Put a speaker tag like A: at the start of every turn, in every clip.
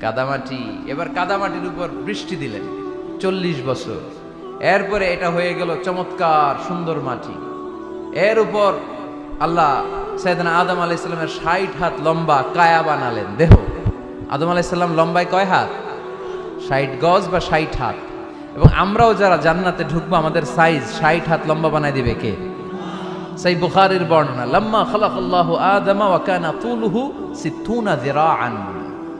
A: কাদামাটি, এবার কাদামাটির উপর বৃষ্টি দিলেন, চল্লিশ বছর। এরপরে এটা হয়ে গেল চমৎকার সুন্দর মাটি। এর উপর আল্লাহ সৈয়দনা আদম আলাইসাল্লামের ষাট হাত লম্বা কায়া বানালেন। দেহ, আদম আলাইসাল্লাম লম্বায় কয় হাত? ষাট গজ বা ষাট হাত। এবং আমরাও যারা জান্নাতে ঢুকবো, আমাদের সাইজ ষাট হাত লম্বা বানাই দিবে কে? সেই বুখারের বর্ণনা, লাম্মা খালাকাল্লাহু আদামা ওয়া কানা তুলুহু সিত্তুনা যিরাআন।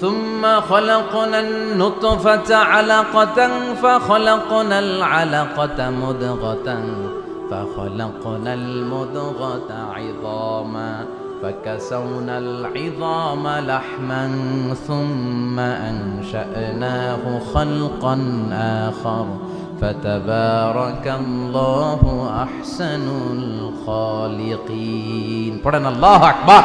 A: ثم خلقنا النطفة علقة فخلقنا العلقة مدغة فخلقنا المدغة عظاما فكسونا العظام لحما ثم أنشأناه خلقا آخر فتبارك الله أحسن الخالقين. قرن الله أكبر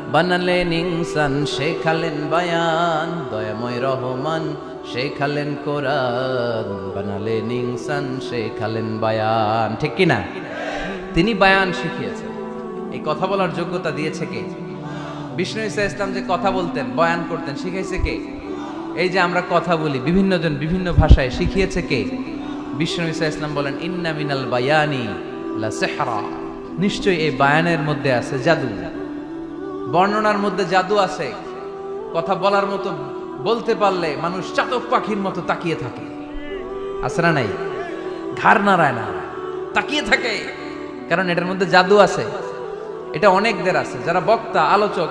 A: বানালেন ইনসান শেখালেন বায়ান, দয়াময় রহমান, শেখালেন কোরআন বানালেন ইনসান শেখালেন বায়ান। ঠিক কি না তিনি বায়ান শিখিয়েছেন। এই কথা বলার যোগ্যতা দিয়েছে কে? বিষ্ণু ইসা ইসলাম যে কথা বলতেন, বয়ান করতেন, শিখাইছে কে? এই যে আমরা কথা বলি, বিভিন্ন জন বিভিন্ন ভাষায়, শিখিয়েছে কে? বিষ্ণু ইসা ইসলাম বলেন, ইন্না মিনাল বায়ানি লা সেহরা। নিশ্চয়ই এই বায়ানের মধ্যে আছে জাদু। বর্ণনার মধ্যে জাদু আছে। কথা বলার মতো বলতে পারলে মানুষ চাতক পাখির মতো তাকিয়ে থাকে। আছে না নাই? ঘাড় নাড়ায় না। তাকিয়ে থাকে। কারণ এটার মধ্যে জাদু আছে। এটা অনেকদের আছে। যারা বক্তা, আলোচক